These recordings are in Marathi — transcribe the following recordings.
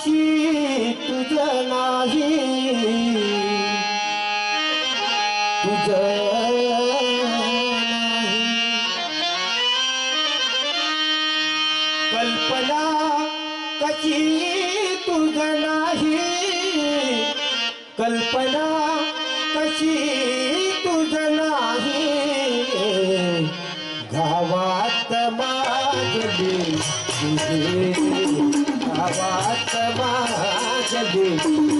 कशी तुझ नाही. तुझ कल्पना कशी तुझ नाही. कल्पना कशी तुझ नाही. गावात माझली तुझे गावात good.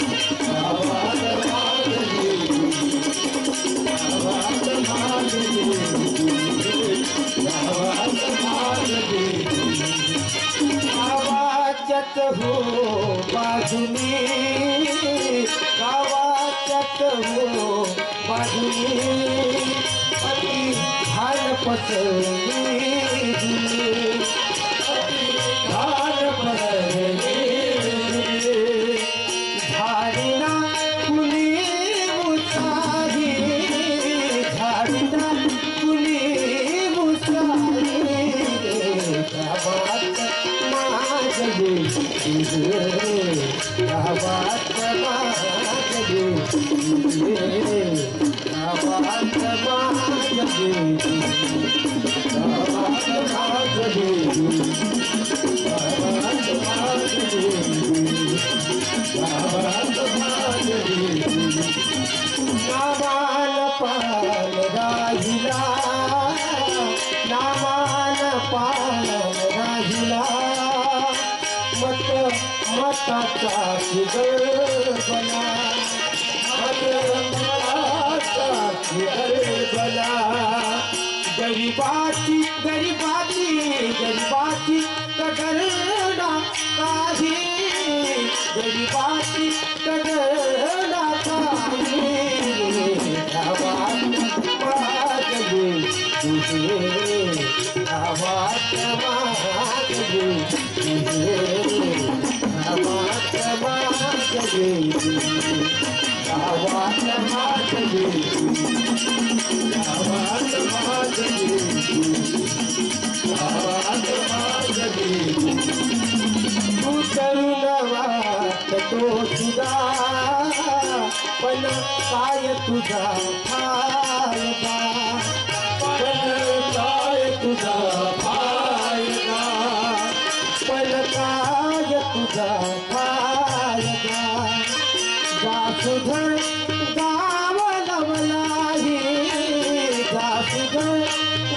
गावात हो बाजूनी गावात हो बाजूनी अति हाल पसरली. गावात मताचा सुगर्भला गरीबाची गरीबाची गरीबाची कदरना काही. गरीबाची कदरना काही. गावात तुझे तुझे गावात मागली गावात मागली गावात मागली गावात तू तो तुझा पण काय तुझा जा सुधर गाव लवलाही जा सुधर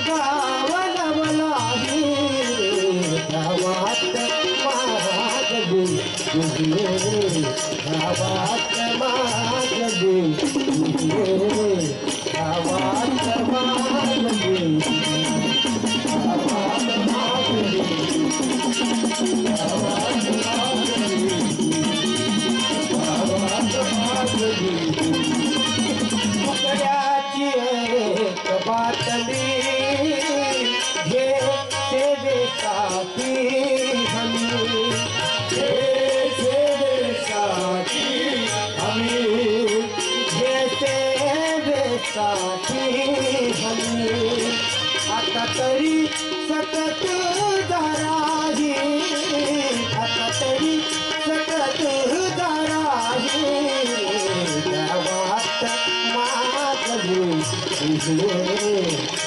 गाव लवलाही गावात मागली गावात गावात बात में 祝你生日